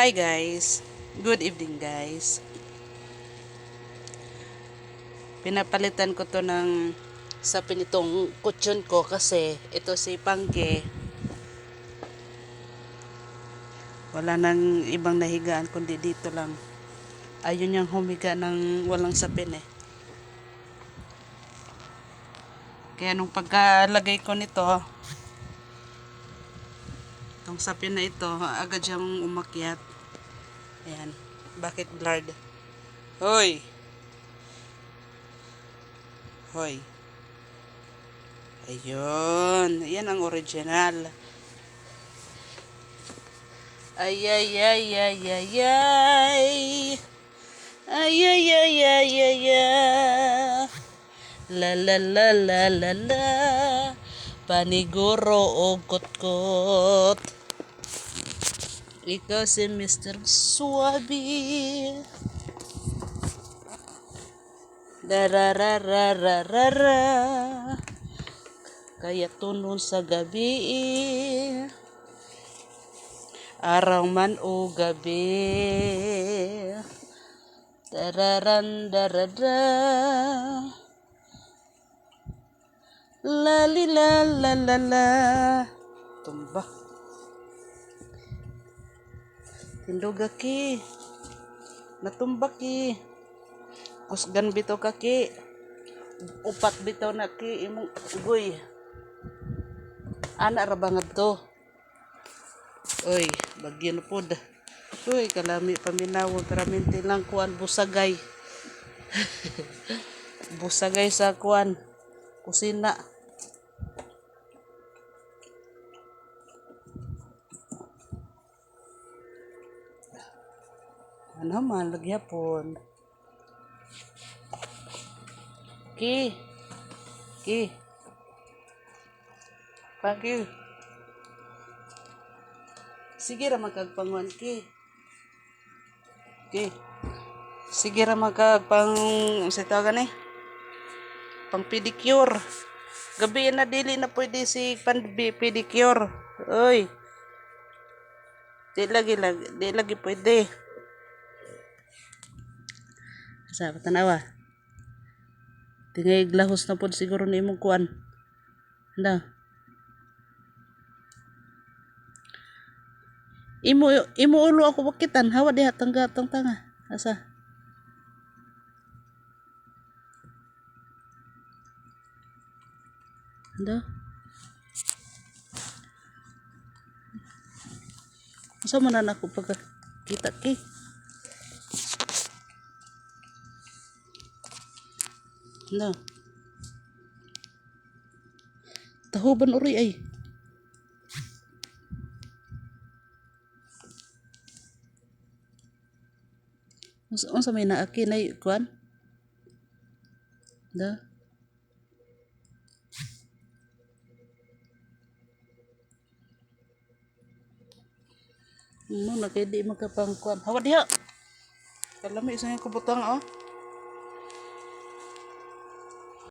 Hi guys. Good evening guys. Pinapalitan ko to ng sa pinitong kutsyon ko kasi ito si Pangke. Wala nang ibang nahigaan kundi dito lang. Ayun yung humiga ng walang sapin eh. Kaya nung pagkalagay ko nito, itong sapin na ito, agad siyang umakyat. Ayan. Bakit blurred? Hoy! Hoy. Ayun. Yan ang original. Ay, ay, ay, ay, ay, ay. Ay, ay, ay, ay, ay, ay. La, la, la, la, la, la. Paniguro o kot-kot. Ikaw si Mr. Suabi. Darararararara. Kaya tunon sa gabi. Araw man o gabi. Dararan darada. La li la la la la. Tumba. Tindoga ki. Natumba ki. Kusgan bito ka ki. Upat bitaw na ki imong ugoy. Ana ra bangad to. Oy, bagyo na pod. Uy, kalami paminawag raminti lang kuan busagay. busagay sa kuan kusina. Ano man, lagyapon. Ki. Ki. Pagi. Sige ra magkagpanguan ki. Ki. Sige ra magkagpang sa tawagan eh. Pang pedicure. Gabi na dili na pwede si pan pedicure. Oy. Di lagi lagi, di lagi pwede. Sa tanawa. Tingay glahos na pod siguro ni imong kuan. Ano? Imo imo ulo ako bakitan hawa diha tangga tang tanga. Asa? Ano? Asa man na ako pagka kita ki? Ano? Tahuban uri ay. Unsa unsa may naaki na kuan? Da. Mo na kay di makapangkuan. Hawa diha. Kalami sa ko butang oh.